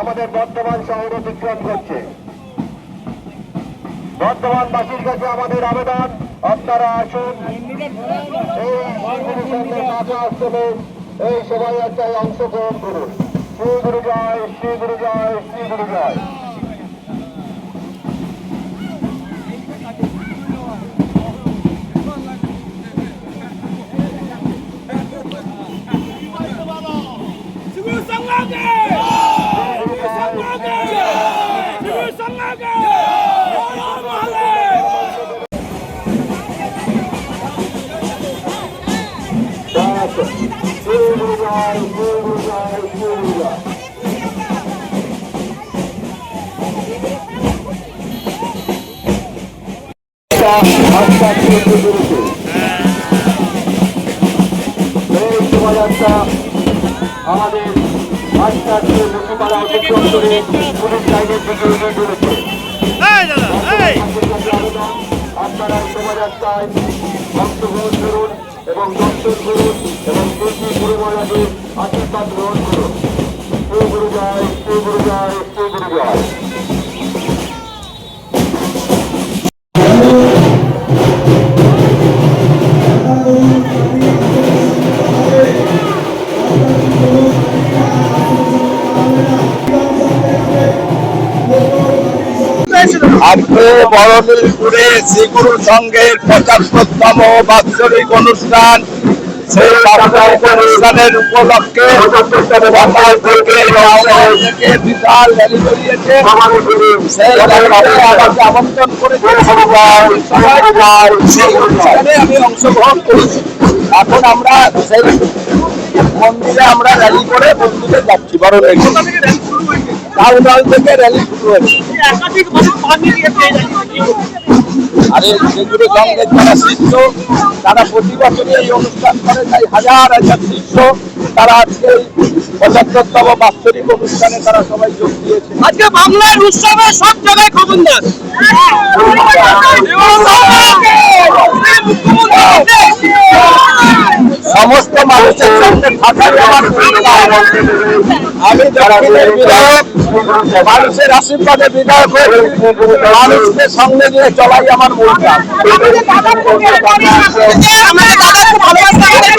আমাদের বর্তমান শহর অতিক্রম করছে বর্তমানবাসীর কাছে আমাদের আবেদন আপনারা আসুন এই সবাই একটাই অংশগ্রহণ করুন। শ্রী গুরু জয় শ্রী গুরু জয় শ্রী গুরু জয়। শোভাযাত্রা আমাদের আস্তে মুখপাড়া অতিক্রম করে পুলিশ লাইনের দিকে চলেছে আপনারা শোভাযাত্রায় অংশগ্রহণ করুন। এবং দর্শন করুন এবং প্রতি গুরু মহারাজের আশীর্বাদ গ্রহণ করুন। শ্রী গুরু যায় শ্রী গুরু যায় শ্রী গুরু জয় বাৎসরিক অনুষ্ঠান সেই বিশাল র্যালি সেই আমন্ত্রণ আমি অংশগ্রহণ করেছি। এখন আমরা সেই মন্দিরে আমরা র্যালি করে মন্দিরে যাচ্ছি। বড় টাউন থেকে র্যালি শুরু হয়েছে আরে সেগুলো সঙ্গের যারা শিষ্য তারা প্রতি বছরই এই অনুষ্ঠান করে তাই হাজার হাজার শিষ্য তারা আজকে পঁচাত্তরতম বাৎসরিক অনুষ্ঠানে তারা সবাই যোগ দিয়েছে। আজকে বাংলার উৎসবে সব জায়গায় খবরদার সমস্ত মানুষের সঙ্গে থাকার আমার। আমি দক্ষিণের বিধায়ক মানুষের আশীর্বাদে বিধায়ক হয়ে মানুষকে সঙ্গে নিয়ে চলাই আমার মূল কাজ আমাদের দাদা খুব ভালোবাসে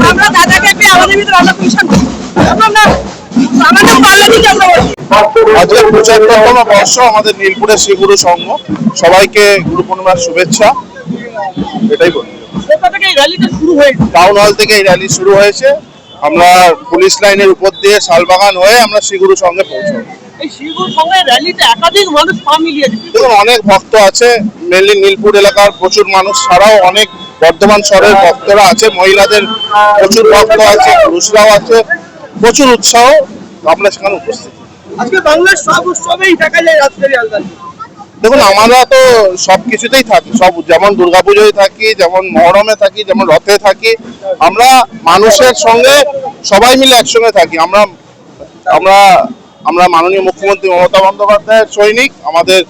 আমরা আমরা দাদাকে পেয়ে আমাদের ভিতরে আমরা ভীষণ আমরা আমাদের পাল্লা দিকে আমরা আজকে পঁচাত্তরতম বর্ষ আমাদের নীলপুরের শ্রীগুরু সংঘ। সবাইকে গুরু পূর্ণিমার শুভেচ্ছা। এটাই বলি। থেকে এই র্যালিটা শুরু হয়েছে। টাউন হল থেকে এই র্যালি শুরু হয়েছে। আমরা পুলিশ লাইনের উপর দিয়ে শালবাগান হয়ে আমরা শ্রীগুরু সঙ্গে পৌঁছাবো। অনেক ভক্ত আছে। মেনলি নীলপুর এলাকার প্রচুর মানুষ ছাড়াও অনেক বর্ধমান শহরের ভক্তরা আছে মহিলাদের প্রচুর ভক্ত আছে পুরুষরাও আছে প্রচুর উৎসাহ আমরা সেখানে উপস্থিত। আজকে বাংলার সব উৎসবেই দেখা যায় রাজশাহী আলদানি দেখুন আমরা তো সব কিছুতেই থাকি সব যেমন দুর্গাপুজোয় থাকি যেমন মহরমে থাকি যেমন রথে থাকি আমরা মানুষের সঙ্গে সবাই মিলে একসঙ্গে থাকি। আমরা আমরা আমরা মাননীয় মুখ্যমন্ত্রী মমতা বন্দ্যোপাধ্যায়ের সৈনিক আমাদের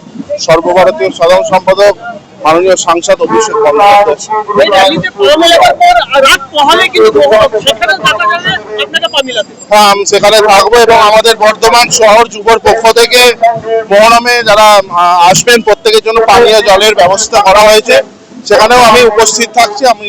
সর্বভারতীয় সাধারণ সম্পাদক মাননীয় সাংসদ অভিষেক হ্যাঁ সেখানে থাকব এবং আমাদের বর্ধমান শহর যুবর পক্ষ থেকে মহরমে যারা আসবেন প্রত্যেকের জন্য পানীয় জলের ব্যবস্থা করা হয়েছে। সেখানেও আমি উপস্থিত থাকছি আমি